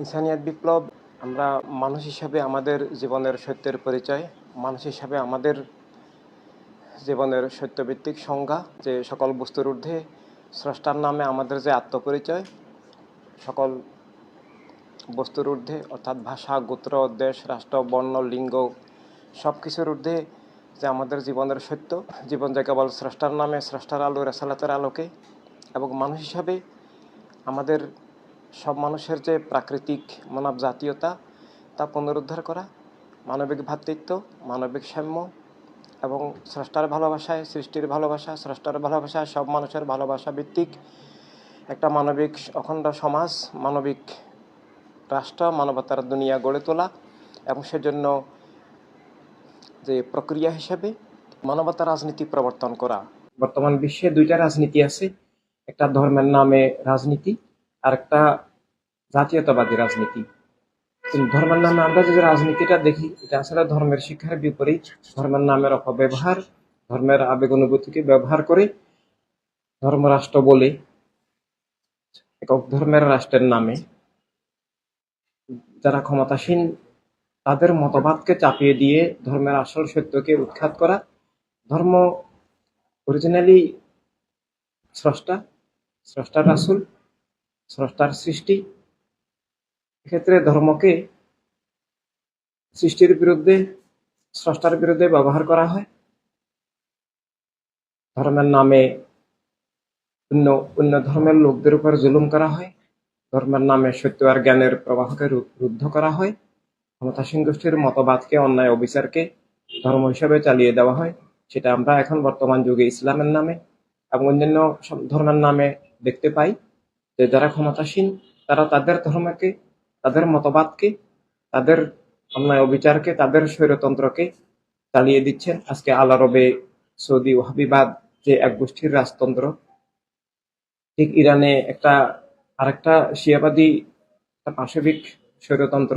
ইনসানিয়াত বিপ্লব, আমরা মানুষ হিসাবে আমাদের জীবনের সত্যের পরিচয়, মানুষ হিসাবে আমাদের জীবনের সত্যভিত্তিক সংজ্ঞা, যে সকল বস্তুর ঊর্ধ্বে স্রষ্টার নামে আমাদের যে আত্মপরিচয়, সকল বস্তুর ঊর্ধ্বে, অর্থাৎ ভাষা, গোত্র, দেশ, রাষ্ট্র, বর্ণ, লিঙ্গ সব কিছুর ঊর্ধ্বে যে আমাদের জীবনের সত্য, জীবন যে কেবল স্রষ্টার নামে, স্রষ্টার আলো, রেসালাতের আলোকে, এবং মানুষ হিসাবে আমাদের সব মানুষের যে প্রাকৃতিক মানব জাতীয়তা তা পুনরুদ্ধার করা, মানবিক ভ্রাতৃত্ব মানবিক সাম্য এবং স্রষ্টার ভালোবাসায়, সৃষ্টির ভালোবাসা, স্রষ্টার ভালোবাসায়, সব মানুষের ভালোবাসা ভিত্তিক একটা মানবিক অখণ্ড সমাজ, মানবিক রাষ্ট্র, মানবতার দুনিয়া গড়ে তোলা এবং সেজন্য যে প্রক্রিয়া হিসেবে মানবতা রাজনীতি প্রবর্তন করা। বর্তমান বিশ্বে দুইটা রাজনীতি আছে, একটা ধর্মের নামে রাজনীতি আর একটা জাতীয়তাবাদী রাজনীতি। কিন্তু ধর্মের নামে আমরা যে রাজনীতিটা দেখি, এটা আসলে ধর্মের শিক্ষার বিপরীত। ধর্মের নামের অপব্যবহার, ধর্মের আবেগ অনুভূতিকে ব্যবহার করে ধর্মরাষ্ট্র বলে, একক ধর্মের রাষ্ট্রের নামে যারা ক্ষমতাসীন, তাদের মতবাদকে চাপিয়ে দিয়ে ধর্মের আসল সত্যকে উৎখাত করা, ধর্ম অরিজিনালি স্রষ্টা, স্রষ্টার রাসুল স্রষ্টার সৃষ্টি। এক্ষেত্রে ধর্মকে সৃষ্টির বিরুদ্ধে, স্রষ্টার বিরুদ্ধে ব্যবহার করা হয়। ধর্মের নামে অন্য অন্য ধর্মের লোকদের উপর জুলুম করা হয়। ধর্মের নামে সত্য আর জ্ঞানের প্রবাহকে রুদ্ধ করা হয়। ক্ষমতাসীন গোষ্ঠীর মতবাদকে, অন্যায় অবিচারকে ধর্ম হিসাবে চালিয়ে দেওয়া হয়। সেটা আমরা এখন বর্তমান যুগে ইসলামের নামে এবং অন্যান্য ধর্মের নামে দেখতে পাই। যে যারা ক্ষমতাসীন, তারা তাদের ধর্মকে, তাদের মতবাদকে, তাদের অন্যায় অবিচারকে, তাদের স্বৈরতন্ত্রকে চালিয়ে দিচ্ছেন আজকে আল আরবে সৌদি ওহাবিবাদ যে এক গোষ্ঠীর রাজতন্ত্র। ঠিক ইরানে একটা, আরেকটা শিয়াবাদী পাশবিক স্বৈরতন্ত্র।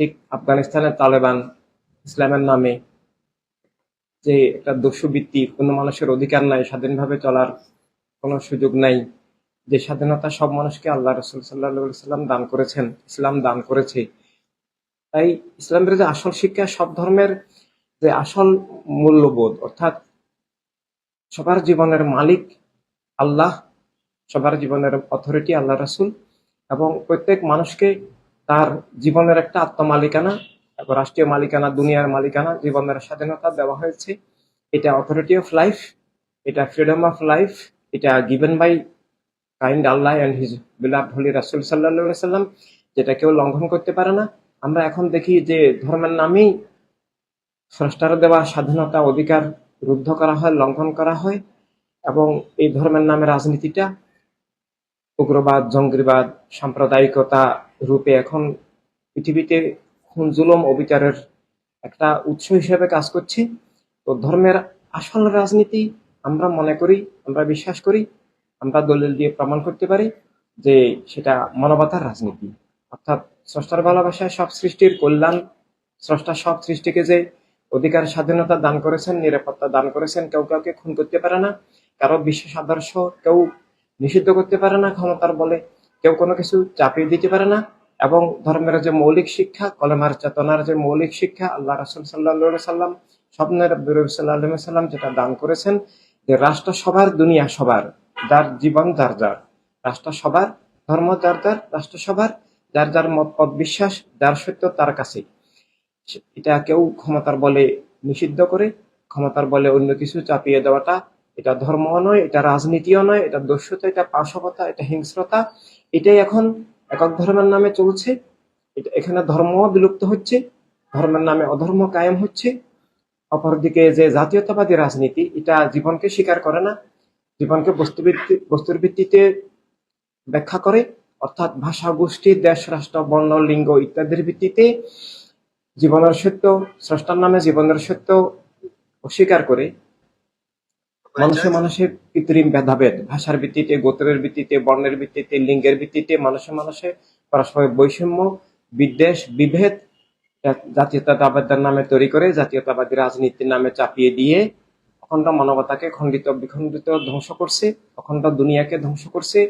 ঠিক আফগানিস্তানের তালেবান ইসলামের নামে যে একটা দস্যুবৃত্তি, কোনো মানুষের অধিকার নাই, স্বাধীনভাবে চলার কোনো সুযোগ নাই। যে স্বাধীনতা সব মানুষকে আল্লাহ রসুল সাল্লাহ সাল্লাম দান করেছেন, ইসলাম দান করেছে। তাই ইসলামের যে আসল শিক্ষা সব ধর্মের যে আসল মূল্যবোধ, অর্থাৎ সবার জীবনের মালিক আল্লাহ, সবার জীবনের অথরিটি আল্লাহ রাসুল এবং প্রত্যেক মানুষকে তার জীবনের একটা আত্মমালিকানা এবং রাষ্ট্রীয় মালিকানা, দুনিয়ার মালিকানা, জীবনের স্বাধীনতা দেওয়া হয়েছে। এটা অথরিটি অফ লাইফ এটা ফ্রিডম অফ লাইফ এটা given by kind Allah and his beloved holy Rasul সাল্লাহ সাল্লাম, যেটা কেউ লঙ্ঘন করতে পারে না। আমরা এখন দেখি যে ধর্মের নামেই স্রষ্টার দেওয়া স্বাধীনতা অধিকার রুদ্ধ করা হয়, লঙ্ঘন করা হয় এবং এই ধর্মের নামে রাজনীতিটা উগ্রবাদ, জঙ্গিবাদ, সাম্প্রদায়িকতা রূপে এখন পৃথিবীতে খুন, জুলম, অবিচারের একটা উৎস হিসেবে কাজ করছে। তো ধর্মের আসল রাজনীতি আমরা মনে করি, আমরা বিশ্বাস করি আমরা দলিল দিয়ে প্রমাণ করতে পারি যে সেটা মানবতার রাজনীতি। অর্থাৎ স্রষ্টার ভালোবাসায় সব সৃষ্টির কল্যাণ, স্রষ্টা সব সৃষ্টিকে যে অধিকার, স্বাধীনতা দান করেছেন, নিরাপত্তা দান করেছেন, কেউ কাউকে খুন করতে পারে না, কারও বিশেষ আদর্শ কেউ নিষিদ্ধ করতে পারে না ক্ষমতার বলে, কেউ কোনো কিছু চাপিয়ে দিতে পারে না এবং ধর্মের যে মৌলিক শিক্ষা, কলেমার চেতনার যে মৌলিক শিক্ষা, আল্লাহ রাসুল সাল্লাহ সাল্লাম স্বপ্নের সাল্লাহ সাল্লাম যেটা দান করেছেন যে রাষ্ট্র সবার, দুনিয়া সবার। যার জীবন যার যার। রাষ্ট্র সবার ধর্ম যার যার রাষ্ট্র সবার যার যার মত পথ বিশ্বাস, যার সত্য তার কাছে এটা কেউ ক্ষমতার বলে নিষিদ্ধ করে, ক্ষমতার বলে অন্য কিছু চাপিয়ে দেওয়াটা এটা ধর্মও নয়, এটা রাজনীতিও নয়, এটা দস্যুতা, এটা পাশবতা এটা হিংস্রতা, এটাই এখন একক ধর্মের নামে চলছে। এটা এখানে ধর্মও বিলুপ্ত হচ্ছে, ধর্মের নামে অধর্ম কায়েম হচ্ছে। অপরদিকে যে জাতীয়তাবাদী রাজনীতি, এটা জীবনকে স্বীকার করে না জীবনকে বস্তুর ভিত্তিতে ব্যাখ্যা করে, অর্থাৎ ভাষা, গোষ্ঠী, দেশ, রাষ্ট্র, বর্ণ, লিঙ্গ ইত্যাদির ভিত্তিতে জীবনের সত্য, স্রষ্টার নামে জীবনের সত্য অস্বীকার করে মানুষে মানুষে কৃত্রিম ভেদাভেদ। ভাষার ভিত্তিতে, গোত্রের ভিত্তিতে, বর্ণের ভিত্তিতে, লিঙ্গের ভিত্তিতে মানুষে মানুষে পরস্পর বৈষম্য, বিদ্বেষ, বিভেদ, জাতীয়তাবাদের নামে তৈরি করে, জাতীয়তাবাদী রাজনীতির নামে চাপিয়ে দিয়ে অখণ্ড মানবতাকে খণ্ডিত, বিখণ্ডিত, ধ্বংস করছে, অখণ্ড দুনিয়াকে ধ্বংস করছে,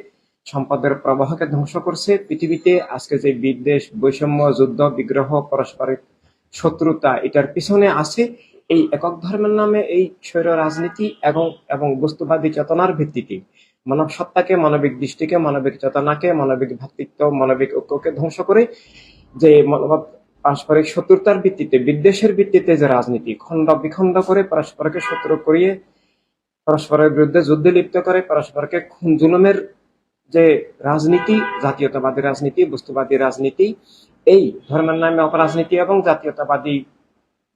সম্পদের প্রবাহকে ধ্বংস করছে, পৃথিবীতে আজকে যে বিদ্বেষ, বৈষম্য, যুদ্ধ, বিগ্রহ পারস্পরিক শত্রুতা, এটার পিছনে আছে এই একক ধর্মের নামে এই স্বৈর রাজনীতি এবং এবং বস্তুবাদী চেতনার ভিত্তিতে। মানব সত্তাকে, মানবিক দৃষ্টিকে, মানবিক চেতনাকে, মানবিক ভ্রাতৃত্ব মানবিক ঐক্যকে ধ্বংস করে যে মানব পারস্পরিক শত্রুতার ভিত্তিতে, বিদ্বেষের ভিত্তিতে যে রাজনীতি, খণ্ড বিখণ্ড করে পরস্পরকে শত্রু করিয়ে, পরস্পরের বিরুদ্ধে যুদ্ধে লিপ্ত করে পরস্পরকে খুন জুলুমের যে রাজনীতি, জাতীয়তাবাদী রাজনীতি, বস্তুবাদী রাজনীতি, এই ধর্মের নামে অপরাজনীতি এবং জাতীয়তাবাদী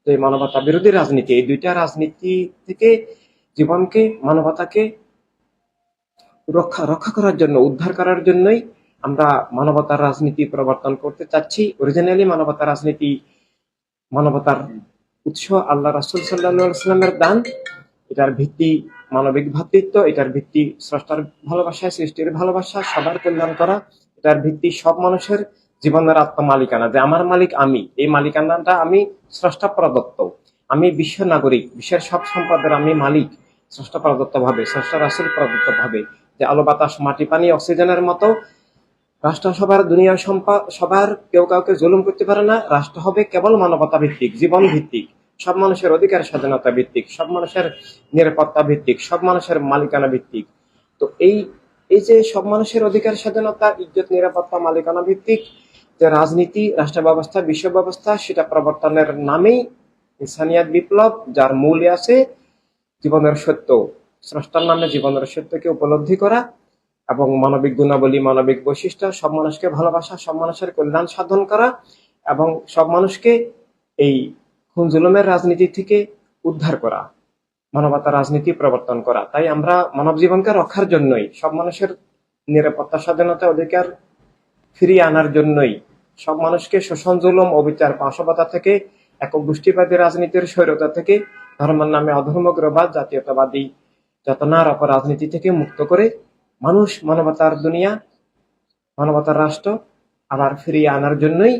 যে মানবতা বিরোধী রাজনীতি, এই দুইটা রাজনীতি থেকে জীবনকে, মানবতাকে রক্ষা রক্ষা করার জন্য, উদ্ধার করার জন্যই আমরা মানবতার রাজনীতি প্রবর্তন করতে চাচ্ছি। অরিজিনালি মানবতার রাজনীতি, মানবতার উৎস আল্লাহ রাসুল সাল্লাহামের দান। এটার ভিত্তি মানবিক ভ্রাতৃত্ব এটার ভিত্তি স্রষ্টার ভালোবাসা, সৃষ্টির ভালোবাসা, সবার কল্যাণ করা। এটার ভিত্তি সব মানুষের জীবনের আত্মমালিকানা, যে আমার মালিক আমি। এই মালিকানাটা আমি স্রষ্টা প্রদত্ত। আমি বিশ্ব নাগরিক, বিশ্বের সব সম্পদের আমি মালিক, স্রষ্টা প্রদত্ত ভাবে স্রষ্টা রাসুল প্রদত্ত ভাবে যে আলো বাতাস, মাটি, পানি, অক্সিজেনের মতো রাষ্ট্র সবার দুনিয়ার সম্পা সবার কেউ কাউকে জুলুম করতে পারে না। রাষ্ট্র হবে কেবল মানবতা ভিত্তিক, জীবন ভিত্তিক। সব মানুষের অধিকার স্বাধীনতা ভিত্তিক, সব মানুষের নিরাপত্তা ভিত্তিক, সব মানুষের মালিকানা ভিত্তিক। তো এই এই যে সব মানুষের অধিকার স্বাধীনতা, ইজ্জত, নিরাপত্তা, মালিকানা ভিত্তিক যে রাজনীতি, রাষ্ট্র ব্যবস্থা, বিশ্ব ব্যবস্থা, সেটা প্রবর্তনের নামেই ইনসানিয়াত বিপ্লব, যার মূলে আছে জীবনের সত্য। স্রষ্টার নামে জীবনের সত্যকে উপলব্ধি করা এবং মানবিক গুণাবলী, মানবিক বৈশিষ্ট্য, সব মানুষকে ভালোবাসা, সব মানুষের কল্যাণ সাধন করা এবং সব মানুষকে এই খুন জুলুমের রাজনীতি থেকে উদ্ধার করা, মানবতা রাজনীতি প্রবর্তন করা। তাই আমরা মানব জীবনকে রক্ষার জন্যই, সব মানুষের নিরাপত্তা, স্বাধীনতা অধিকার ফিরিয়ে আনার জন্যই, সব মানুষকে শোষণ, জুলুম, অবিচার, পাশবতা থেকে, একক গোষ্ঠীবাদী রাজনীতির স্বৈরতা থেকে, ধর্মের নামে অধর্মগ্রবাদ জাতীয়তাবাদী চেতনার অপর রাজনীতি থেকে মুক্ত করে মানুষ মানবতার দুনিয়া, মানবতার রাষ্ট্র আবার ফিরিয়ে আনার জন্যই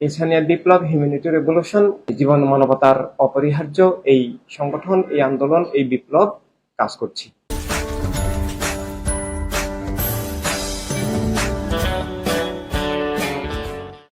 ইনসানিয়াত বিপ্লব হিউম্যানিটি রেভলিউশন জীবন মানবতার অপরিহার্য এই সংগঠন, এই আন্দোলন, এই বিপ্লব কাজ করছি।